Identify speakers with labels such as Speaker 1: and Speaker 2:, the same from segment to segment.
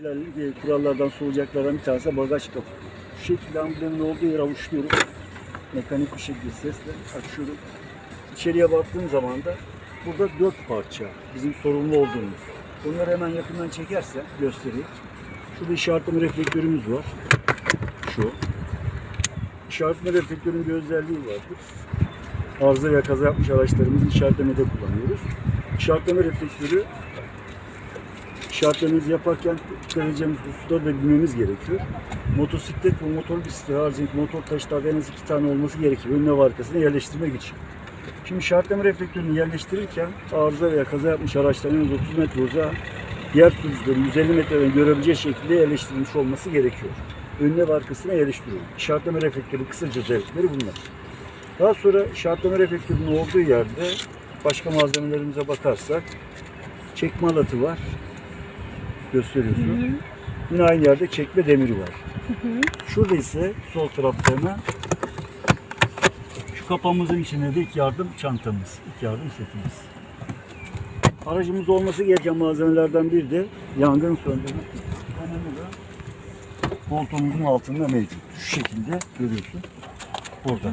Speaker 1: İlerli kurallardan soracaklardan bir tanesi bagaj kapı. Şu şekilde amblemin olduğu yere avuçluyorum. Mekanik bir şekilde sesle açıyorum. İçeriye baktığım zaman da burada dört parça bizim sorumlu olduğumuz. Bunları hemen yakından çekersen göstereyim. Şurada işaretleme reflektörümüz var. Şu. İşaretleme reflektörün bir özelliği vardır. Arıza veya kaza yapmış araçlarımızı işaretlemede kullanıyoruz. İşaretleme reflektörü işaretlerimizi yaparken edeceğimiz hususları da bilmemiz gerekiyor. Motosiklet ve motor bisikleti haricindeki motor taşıtlarda en az iki tane olması gerekiyor. Önüne ve arkasına yerleştirmek için. Şimdi işaretleme reflektörünü yerleştirirken arıza veya kaza yapmış araçların en az 30 metre uzağa diğer sürücülerin 150 metreden görebileceği şekilde yerleştirilmiş olması gerekiyor. Önüne ve arkasına yerleştiriyorum. İşaretleme reflektörü kısaca özellikleri bunlar. Daha sonra işaretleme reflektörünün olduğu yerde başka malzemelerimize bakarsak çekme alatı var. Gösteriyorsun. Yine aynı yerde çekme demiri var. Şurada ise sol tarafta hemen şu kapağımızın içinde de ilk yardım çantamız, ilk yardım setimiz. Aracımızda olması gereken malzemelerden biri de yangın söndürme da koltuğumuzun altında mevcut. Şu şekilde görüyorsun. Burada.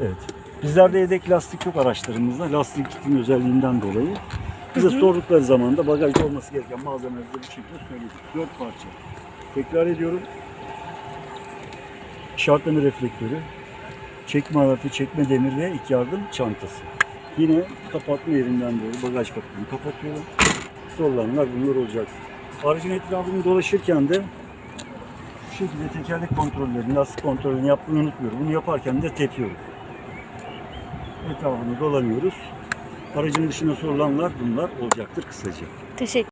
Speaker 1: Evet. Bizlerde yedek lastik yok araçlarımızda. Lastik kitin özelliğinden dolayı. Bize sordukları zaman da bagajda olması gereken malzemeleri bu şekilde söyledik. Dört parça. Tekrar ediyorum. İşaretleme reflektörü, çekme alatı, çekme demir ve ilk yardım çantası. Yine kapatma yerinden doğru bagaj kapağını kapatıyorum. Sorulanlar bunlar olacak. Aracın etrafını dolaşırken de şu şekilde tekerlek kontrollerini, lastik kontrolünü yapmayı unutmuyorum. Bunu yaparken de tepiyoruz. Etrafını dolanıyoruz. Aracın dışına sorulanlar bunlar olacaktır kısaca.
Speaker 2: Teşekkür